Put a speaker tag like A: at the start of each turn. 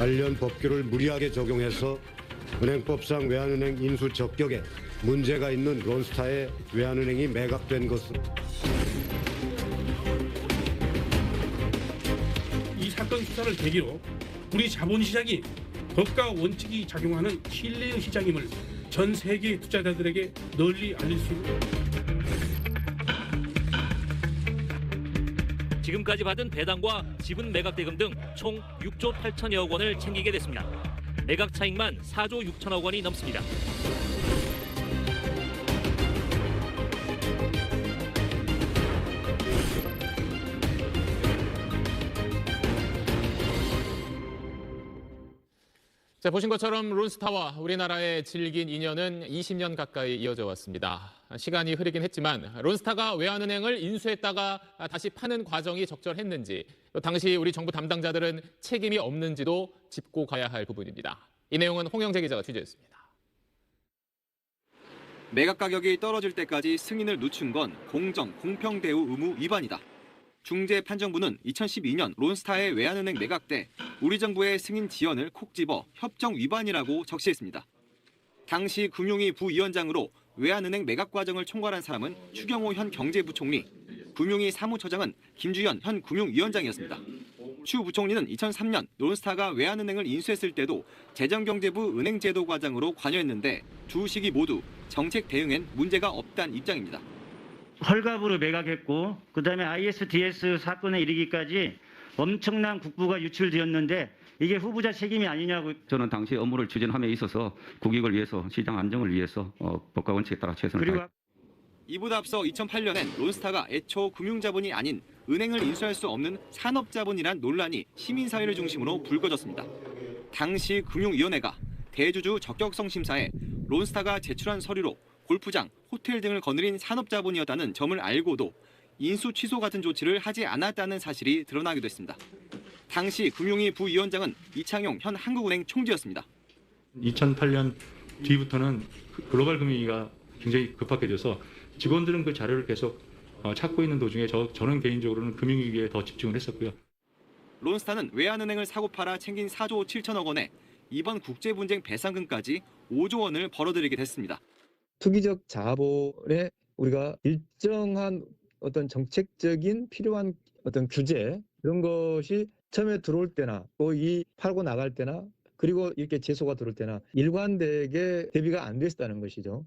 A: 관련 법규를 무리하게 적용해서 은행법상 외환은행 인수 적격에 문제가 있는 론스타의 외환은행이 매각된 것은
B: 이 사건 수사를 계기로 우리 자본시장이 법과 원칙이 작용하는 신뢰의 시장임을 전 세계 투자자들에게 널리 알릴 수 있는
C: 지금까지 받은 배당과 지분 매각 대금 등 총 6조 8천여 억 원을 챙기게 됐습니다. 매각 차익만 4조 6천억 원이 넘습니다.
D: 자, 보신 것처럼 론스타와 우리나라의 질긴 인연은 20년 가까이 이어져 왔습니다. 시간이 흐르긴 했지만 론스타가 외환은행을 인수했다가 다시 파는 과정이 적절했는지 또 당시 우리 정부 담당자들은 책임이 없는지도 짚고 가야 할 부분입니다. 이 내용은 홍영재 기자가 취재했습니다.
E: 매각 가격이 떨어질 때까지 승인을 늦춘 건 공정, 공평 대우 의무 위반이다. 중재 판정부는 2012년 론스타의 외환은행 매각 때 우리 정부의 승인 지연을 콕 집어 협정 위반이라고 적시했습니다. 당시 금융위 부위원장으로 외환은행 매각 과정을 총괄한 사람은 추경호 현 경제부총리, 금융위 사무처장은 김주현 현 금융위원장이었습니다. 추 부총리는 2003년 론스타가 외환은행을 인수했을 때도 재정경제부 은행제도 과장으로 관여했는데 두 시기 모두 정책 대응엔 문제가 없다는 입장입니다.
F: 헐갑으로 매각했고 그다음에 ISDS 사건에 이르기까지 엄청난 국부가 유출되었는데 이게 후보자 책임이 아니냐고
G: 저는 당시 업무를 추진함에 있어서 국익을 위해서 시장 안정을 위해서 어, 법과 원칙에 따라 최선을
F: 그리고
G: 다했
E: 이보다 앞서 2008년엔 론스타가 애초 금융자본이 아닌 은행을 인수할 수 없는 산업자본이란 논란이 시민사회를 중심으로 불거졌습니다. 당시 금융위원회가 대주주 적격성 심사에 론스타가 제출한 서류로 골프장, 호텔 등을 거느린 산업자본이었다는 점을 알고도 인수 취소 같은 조치를 하지 않았다는 사실이 드러나기도 했습니다. 당시 금융위 부위원장은 이창용 현 한국은행 총재였습니다.
H: 2008년 뒤부터는 그 글로벌 금융위가 굉장히 급박해져서 직원들은 그 자료를 계속 어, 찾고 있는 도중에 저, 저는 개인적으로는 금융위기에 더 집중을 했었고요.
E: 론스타는 외환은행을 사고 팔아 챙긴 4조 7천억 원에 이번 국제분쟁 배상금까지 5조 원을 벌어들이게 됐습니다.
I: 투기적 자본에 우리가 일정한 어떤 정책적인 필요한 어떤 규제 이런 것이 처음에 들어올 때나 또 이 팔고 나갈 때나 그리고 이렇게 재소가 들어올 때나 일관되게 대비가 안 됐다는 것이죠.